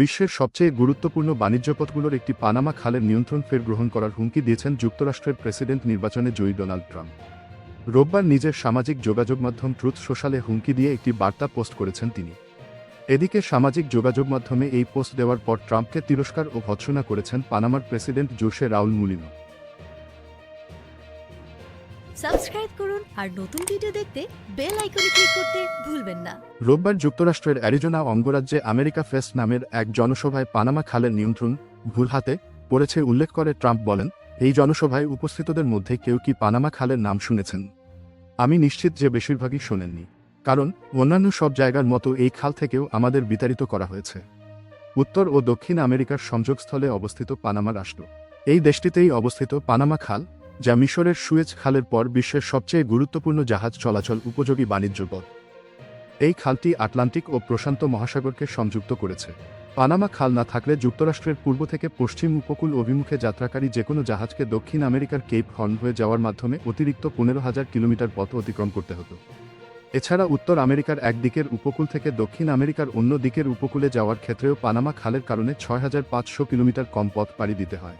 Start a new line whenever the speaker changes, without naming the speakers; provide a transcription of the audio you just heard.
বিশ্বের সবচেয়ে গুরুত্বপূর্ণ বাণিজ্যপথগুলোর একটি পানামা খালের নিয়ন্ত্রণ ফের গ্রহণ করার হুমকি দিয়েছেন যুক্তরাষ্ট্রের প্রেসিডেন্ট নির্বাচনে জয়ী ডোনাল্ড ট্রাম্প। রোববার নিজের সামাজিক যোগাযোগ মাধ্যম ট্রুথ সোশ্যালে হুমকি দিয়ে একটি বার্তা পোস্ট করেছেন তিনি। এদিকে সামাজিক যোগাযোগ মাধ্যমে এই পোস্ট দেওয়ার পর ট্রাম্পকে তিরস্কার ও ভৎসনা করেছেন পানামার president Jose Raul Mulino.
Subscribe করুন আর নতুন ভিডিও দেখতে বেল আইকনে ক্লিক করতে ভুলবেন না।
রোববার যুক্তরাষ্ট্রের অ্যারিজোনা অঙ্গরাজ্যে আমেরিকা ফেস্ট নামের এক জনসভায় পানামা খালের নিয়ন্ত্রণ ভুল হাতে পড়েছে উল্লেখ করে ট্রাম্প বলেন, এই জনসভায় উপস্থিতদের মধ্যে কেউ কি পানামা খালের নাম শুনেছেন? আমি নিশ্চিত যে বেশিরভাগই শোনেননি, কারণ অন্যান্য সব জায়গার মতো এই খাল থেকেও আমাদের বিতাড়িত করা হয়েছে। উত্তর ও দক্ষিণ আমেরিকার সংযোগস্থলে অবস্থিত পানামা রাষ্ট্র। এই দেশটিতেই অবস্থিত পানামা খাল যা মিশরের সুয়েজ খালের পর বিশ্বের সবচেয়ে গুরুত্বপূর্ণ জাহাজ চলাচল উপযোগী বাণিজ্য পথ। এই খালটি আটলান্টিক ও প্রশান্ত মহাসাগরকে সংযুক্ত করেছে। পানামা খাল না থাকলে যুক্তরাষ্ট্রের পূর্ব থেকে পশ্চিম উপকূল অভিমুখে যাত্রাকারী যে কোনো জাহাজকে দক্ষিণ আমেরিকার কেপ হর্ন হয়ে যাওয়ার মাধ্যমে অতিরিক্ত পনেরো হাজার কিলোমিটার পথ অতিক্রম করতে হতো। এছাড়া উত্তর আমেরিকার এক দিকের উপকূল থেকে দক্ষিণ আমেরিকার অন্য দিকের উপকূলে যাওয়ার ক্ষেত্রেও পানামা খালের কারণে ছয় হাজার পাঁচশো কিলোমিটার কম পথ পাড়ি দিতে হয়।